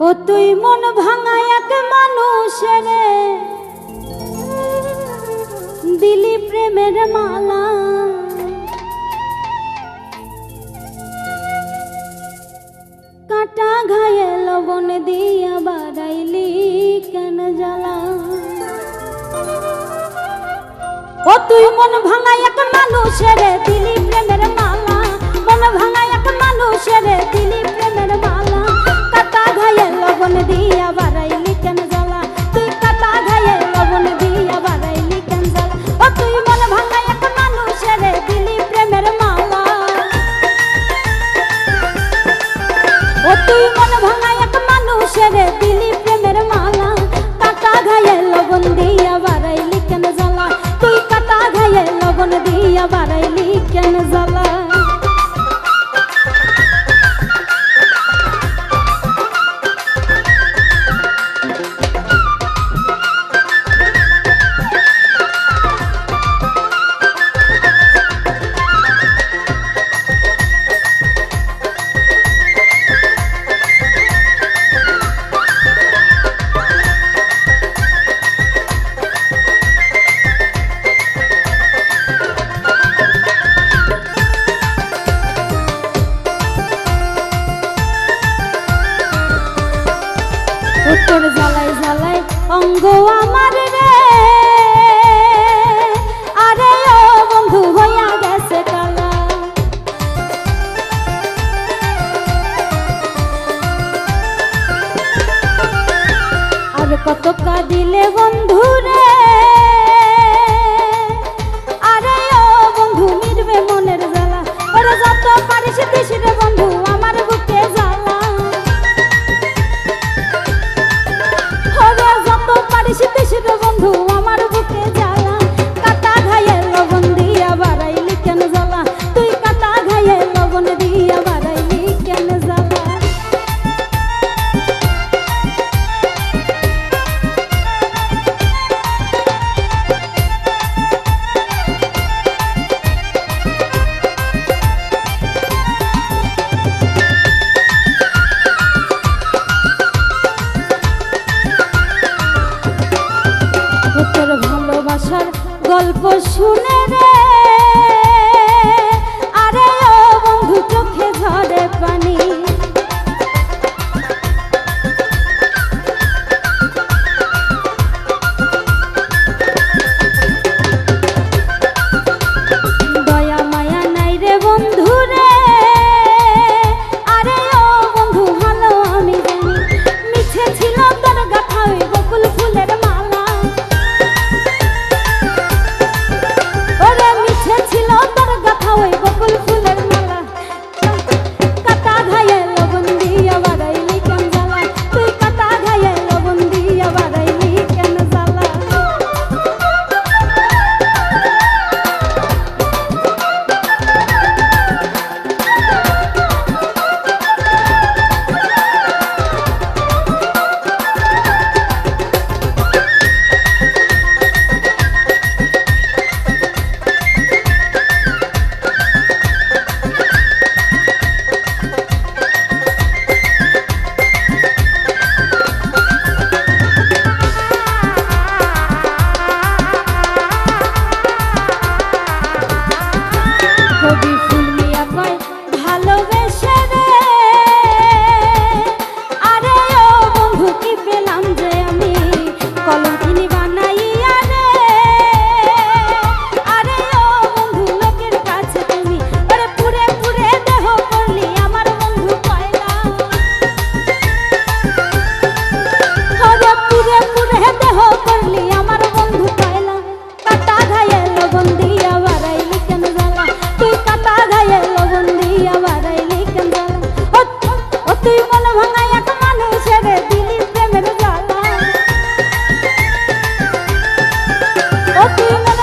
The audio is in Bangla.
ও তুই মন ভাঙা এক মানুষের। দিলি প্রেমের মালা। কাটা ঘায়ে লবণ দিয়া বাড়াইলি কেন জ্বালা? ও তুই মন ভাঙা এক মানুষের, দিলি প্রেমের মালা। মন ভাঙা এক মানুষের, দিলি আর কত কাঁদিলে বন্ধুরে। শুনে রে। Happy